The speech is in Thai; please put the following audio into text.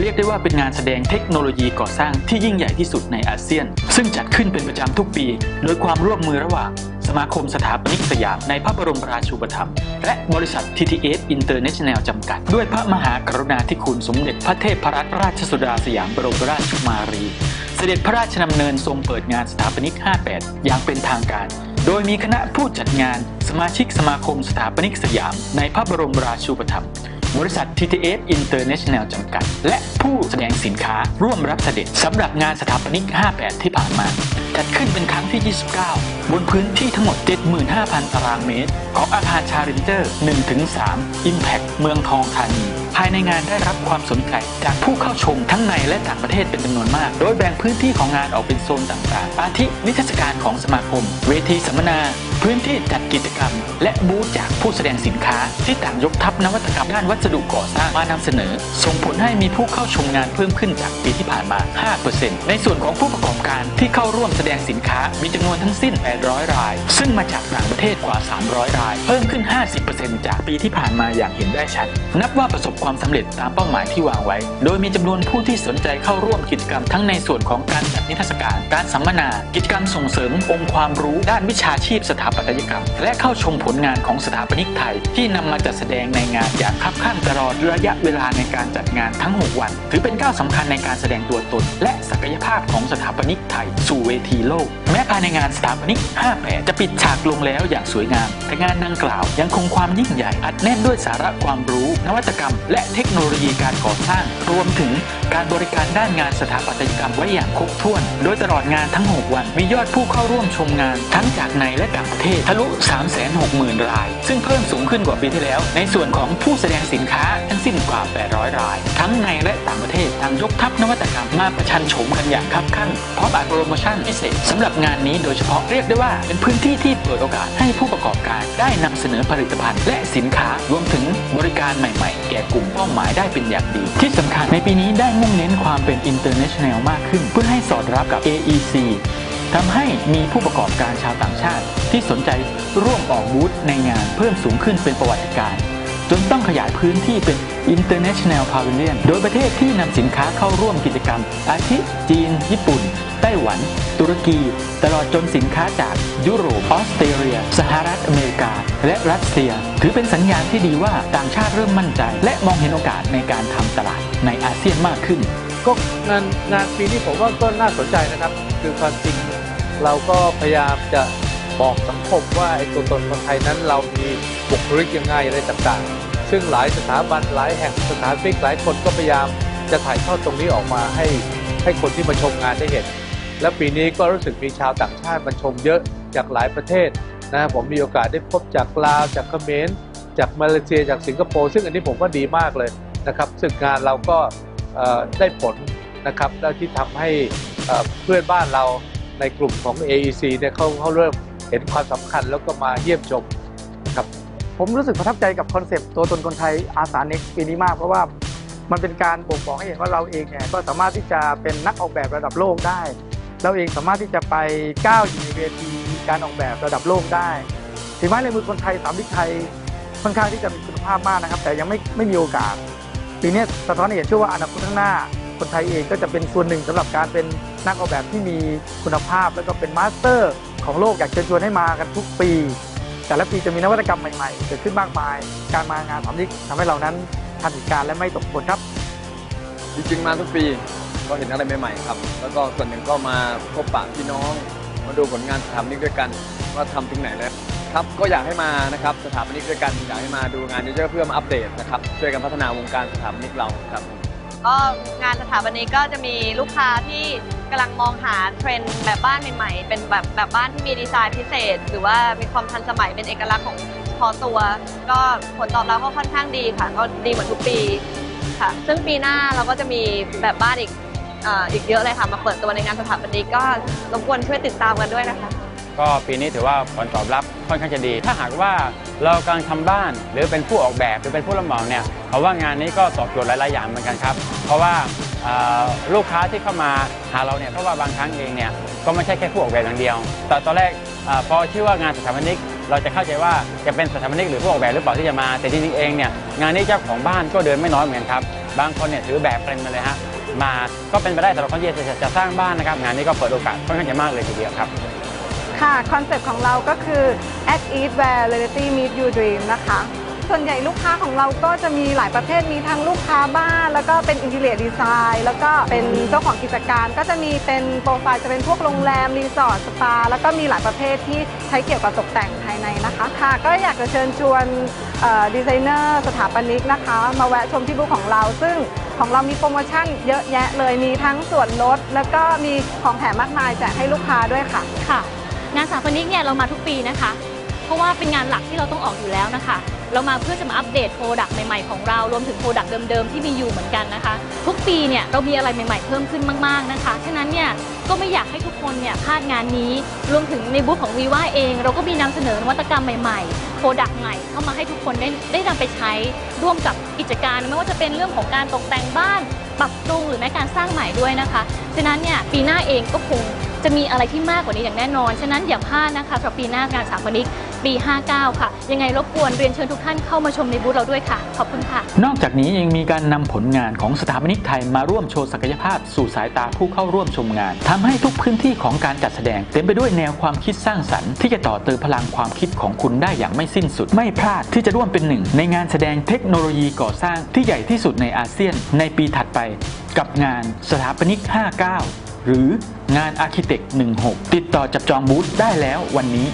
เรียกได้ว่าเป็นงานแสดงเทคโนโลยีก่อสร้างที่ยิ่งใหญ่ที่สุดในอาเซียน ซึ่งจัดขึ้นเป็นประจำทุกปี โดยความร่วมมือระหว่าง สมาคมสถาปนิกสยามในพระบรมราชูปถัมภ์และบริษัท TTS International จำกัด ด้วยพระมหากรุณาธิคุณสมเด็จพระเทพรัตนราชสุดาสยามบรมราชกุมารี เสด็จพระราชดำเนินทรงเปิดงานสถาปนิก 58 อย่างเป็นทางการโดยมีคณะผู้จัดงาน สมาชิกสมาคมสถาปนิกสยาม ในพระบรมราชูปถัมภ์ บริษัท TTS International จำกัด และผู้แสดงสินค้าร่วมรับเสด็จสำหรับงานสถาปนิก 58 ที่ผ่านมา จัดขึ้นเป็นครั้งที่ 29 บนพื้นที่ทั้งหมด 75,000 ตารางเมตร ของอาคารชารินเจอร์ 1-3 Impact เมืองทองธานี ภายในงานได้รับความสนใจจากผู้เข้าชมทั้งในและต่างประเทศเป็นจำนวนมาก โดยแบ่งพื้นที่ของงานออกเป็นโซนต่างๆ อาทินิทรรศการของสมาคม เวทีสัมมนา พื้นที่จัดกิจกรรม และบูธจากผู้แสดงสินค้า ที่ต่างยกทัพนวัตกรรมด้านวัสดุก่อสร้างมานำเสนอ ส่งผลให้มีผู้เข้าชมงานเพิ่มขึ้นจากปีที่ผ่านมา 5%ในส่วนของผู้ประกอบการที่เข้าร่วมแสดงสินค้ามีจำนวนทั้งสิ้น 800 ราย ซึ่งมาจากต่างประเทศกว่า 300 ราย เพิ่มขึ้น 50%จากปีที่ผ่านมาอย่างเห็นได้ชัด นับว่าประสบความสำเร็จตามเป้าหมายที่วางไว้ โดยมีจำนวนผู้ที่สนใจเข้าร่วมกิจกรรมทั้งในส่วนของการจัดนิทรรศการ การสัมมนา กิจกรรมส่งเสริมองค์ความรู้ด้านวิชาชีพสถาปัตยกรรม และเข้าชมผลงานของสถาปนิกไทย ที่นำมาจัดแสดงในงานอย่างคับข้างตลอดระยะเวลาในการจัดงานทั้ง 6 วัน ถือเป็นก้าวสำคัญในการแสดงตัวตน และศักยภาพของสถาปนิกไทย สู่เวทีโลก แม้ภายในงานสถาปนิก 58 จะปิดฉากลงแล้วอย่างสวยงาม แต่งานดังกล่าวยังคงความยิ่งใหญ่อัดแน่นด้วยสาระความรู้ นวัตกรรมและเทคโนโลยีการก่อสร้าง รวมถึงการบริการด้านงานสถาปัตยกรรมไว้อย่างครบถ้วน โดยตลอดงานทั้ง 6 วัน มียอดผู้เข้าร่วมชมงานทั้งจากในและต่างประเทศทะลุ 360,000 ราย ซึ่งเพิ่มสูงขึ้นกว่าปีที่แล้ว ในส่วนของผู้แสดงสินค้าทั้งสิ้นกว่า 800 ราย ทั้งในและต่างประเทศต่างยกทัพนวัตกรรมมาประชันโฉมกันอย่างคับคั่งพร้อมอัดโปรโมชั่นพิเศษสำหรับงานนี้โดยเฉพาะเรียกได้ว่าเป็นพื้นที่ที่เปิดโอกาสให้ผู้ประกอบการได้นำเสนอผลิตภัณฑ์ และสินค้ารวมถึงบริการใหม่ ๆ แก่กลุ่มเป้าหมายได้เป็นอย่างดี ที่สำคัญในปีนี้ได้มุ่งเน้นความเป็น international มากขึ้น เพื่อให้สอดรับกับ AEC ทำให้มีผู้ประกอบการชาวต่างชาติ ที่สนใจร่วมออกบูธในงานเพิ่มสูงขึ้นเป็นประวัติการณ์ จนต้องขยายพื้นที่เป็น International Pavilion โดยประเทศที่นำสินค้าเข้าร่วมกิจกรรม อาทิจีน ญี่ปุ่น ไต้หวัน ตุรกี ตลอดจนสินค้าจากยุโรปออสเตรเลีย สหรัฐอเมริกา และรัสเซีย ถือเป็นสัญญาณที่ดีว่าต่างชาติเริ่มมั่นใจ และมองเห็นโอกาสในการทำตลาดในอาเซียนมากขึ้น ก็งานงานปีนี้ผมว่าก็น่าสนใจนะครับ คือความจริงเราก็พยายามจะ บอกสังคมว่าไอ้ตัวตนคนไทยนั้นเรามีบุคลิกยังไงอะไรต่างๆ ซึ่งหลายสถาบันหลายแห่งสถานฟิกหลายคนก็พยายามจะถ่ายทอดตรงนี้ออกมาให้ให้คนที่มาชมงานได้เห็น และปีนี้ก็รู้สึกมีชาวต่างชาติมาชมเยอะจากหลายประเทศนะผมมีโอกาสได้พบจากลาวจากเขมรจากมาเลเซียจากสิงคโปร์ซึ่งอันนี้ผมว่าดีมากเลยนะครับซึ่งงานเราก็ได้ผลนะครับแล้วที่ทำให้เอ่อเพื่อนบ้านเราในกลุ่มของ AEC เนี่ยเขาเขาเริ่ม เห็นความสำคัญแล้วก็มาเยี่ยมชมครับ ผมรู้สึกประทับใจกับคอนเซปต์ตัวตนคนไทยอาสาเน็กปีนี้มากเพราะว่ามันเป็นการบ่งบอกให้เห็นว่าเราเองเนี่ยก็สามารถที่จะเป็นนักออกแบบระดับโลกได้ เราเองสามารถที่จะไปก้าวอยู่ในเวทีการออกแบบระดับโลกได้ถึงแม้ในมือคนไทยสามดิกไทยค่อนข้างที่จะมีคุณภาพมากนะครับ แต่ยังไม่ไม่มีโอกาสปีนี้สะท้อนให้เห็นเชื่อว่าอนาคตข้างหน้า คนไทยเองก็จะเป็นส่วนหนึ่งสำหรับการเป็นนักออกแบบที่มีคุณภาพ แล้วก็เป็นมาสเตอร์ ของโลกอยากเชิญชวนให้มากันทุกปี แต่ละปีจะมีนวัตกรรมใหม่ๆ เกิดขึ้นมากมาย การมางานสามนิกทำให้เรานั้นทันเหตุการณ์และไม่ตกผลครับ จริงๆมาทุกปีก็เห็นอะไรใหม่ๆครับ แล้วก็ส่วนหนึ่งก็มาพบปะพี่น้อง มาดูผลงานสถาปนิกด้วยกัน ว่าทำถึงไหนแล้วครับก็อยากให้มานะครับสถาปนิกด้วยกันอยากให้มาดูงานเยอะๆเพื่อมาอัปเดตนะครับช่วยกันพัฒนาวงการสถาปนิกเราครับ ก็งานสถาปนิกก็จะมีลูกค้าที่กำลังมองหาเทรนด์แบบบ้านใหม่ๆ เป็นแบบแบบบ้านที่มีดีไซน์พิเศษ หรือว่ามีความทันสมัยเป็นเอกลักษณ์ของเฉพาะตัว ก็ผลตอบรับก็ค่อนข้างดีค่ะ ก็ดีเหมือนทุกปีค่ะ ซึ่งปีหน้าเราก็จะมีแบบบ้านอีกเอ่ออีกเยอะเลยค่ะ มาเปิดตัวในงานสถาปนิกก็รบกวนช่วยติดตามกันด้วยนะคะ ก็ปีนี้ถือว่าผลตอบรับค่อนข้างจะดี ถ้าหากว่าเรากำลังทำบ้าน หรือเป็นผู้ออกแบบหรือเป็นผู้รับเหมาเนี่ยเขาว่างานนี้ก็ตอบโจทย์หลาย ๆ อย่างเหมือนกันครับ เพราะว่าลูกค้าที่เข้ามาหาเราเนี่ยเพราะว่าบางครั้งเองเนี่ยก็ไม่ใช่แค่ผู้ออกแบบอย่างเดียว แต่ตอนแรกอพอชื่อว่างานสถาปนิกเราจะเข้าใจว่าจะเป็นสถาปนิกหรือผู้ออกแบบหรือเปล่าที่จะมา แต่จริงๆเองเนี่ยงานนี้เจ้าของบ้านก็เดินไม่น้อยเหมือนกันครับบางคนเนี่ยถือแบบเป็นมาเลยฮะมาก็เป็นไปได้สำหรับคนที่จะจะสร้างบ้านนะครับงานนี้ก็เปิดโอกาสค่อนข้างจะมากเลยทีเดียวครับ ค่ะคอนเซปต์ของเราก็คือ at eat where reality meet you dream นะคะ ส่วนใหญ่ลูกค้าของเราก็จะมีหลายประเภทมีทั้งลูกค้าบ้าน แล้วก็เป็นอินเท i ร์ดีไซน์แล้วก็เป็นเจ้าของกิจการก็จะมีเป็นโปรไฟล์จะเป็นพวกโรงแรม รีสอร์ทสปา แล้วก็มีหลายประเภทที่ใช้เกี่ยวกับตกแต่งภายในนะคะค่ะ ก็อยากจะเชิญชวนดีไซเนอร์สถาปนิกนะคะ มาแวะชมที่บูธของเรา ซึ่งของเรามีโปรโมชั่นเยอะแยะเลยมีทั้งส่วนลด แล้วก็มีของแถมมากมายแจกให้ลูกค้าด้วยค่ะค่ะ งานสถาปนิกเนี่ยเรามาทุกปีนะคะ เพราะว่าเป็นงานหลักที่เราต้องออกอยู่แล้วนะคะ เรามาเพื่อจะมาอัปเดตโปรดักต์ใหม่ๆของเรารวมถึงโปรดักต์เดิมๆที่มีอยู่เหมือนกันนะคะ ทุกปีเนี่ยเรามีอะไรใหม่ๆเพิ่มขึ้นมากๆนะคะฉะนั้นเนี่ยก็ไม่อยากให้ทุกคนเนี่ยพลาดงานนี้รวมถึงในบูธของวีว่าเอง เราก็มีนำเสนอนวัตกรรมใหม่ๆโปรดักต์ใหม่เข้ามาให้ทุกคนได้ได้นำไปใช้ร่วมกับกิจการ ไม่ว่าจะเป็นเรื่องของการตกแต่งบ้าน ปรับปรุงหรือแม้การสร้างใหม่ด้วยนะคะฉะนั้นเนี่ยปีหน้าเองก็คง จะมีอะไรที่มากกว่านี้อย่างแน่นอน ฉะนั้นอย่าพลาดนะคะสำหรับปีหน้างานสถาปนิกปี 59 ค่ะ ยังไงรบกวนเรียนเชิญทุกท่านเข้ามาชมในบูธเราด้วยค่ะ ขอบคุณค่ะ นอกจากนี้ยังมีการนำผลงานของสถาปนิกไทยมาร่วมโชว์ศักยภาพสู่สายตาผู้เข้าร่วมชมงานทำให้ทุกพื้นที่ของการจัดแสดง เต็มไปด้วยแนวความคิดสร้างสรรค์ที่จะต่อเติมพลังความคิดของคุณได้อย่างไม่สิ้นสุด ไม่พลาดที่จะร่วมเป็นหนึ่ง ในงานแสดงเทคโนโลยีก่อสร้างที่ใหญ่ที่สุดในอาเซียน ในปีถัดไป กับงานสถาปนิก 59 หรืองาน Architect 16 ติดต่อจับจองบูธได้แล้ววันนี้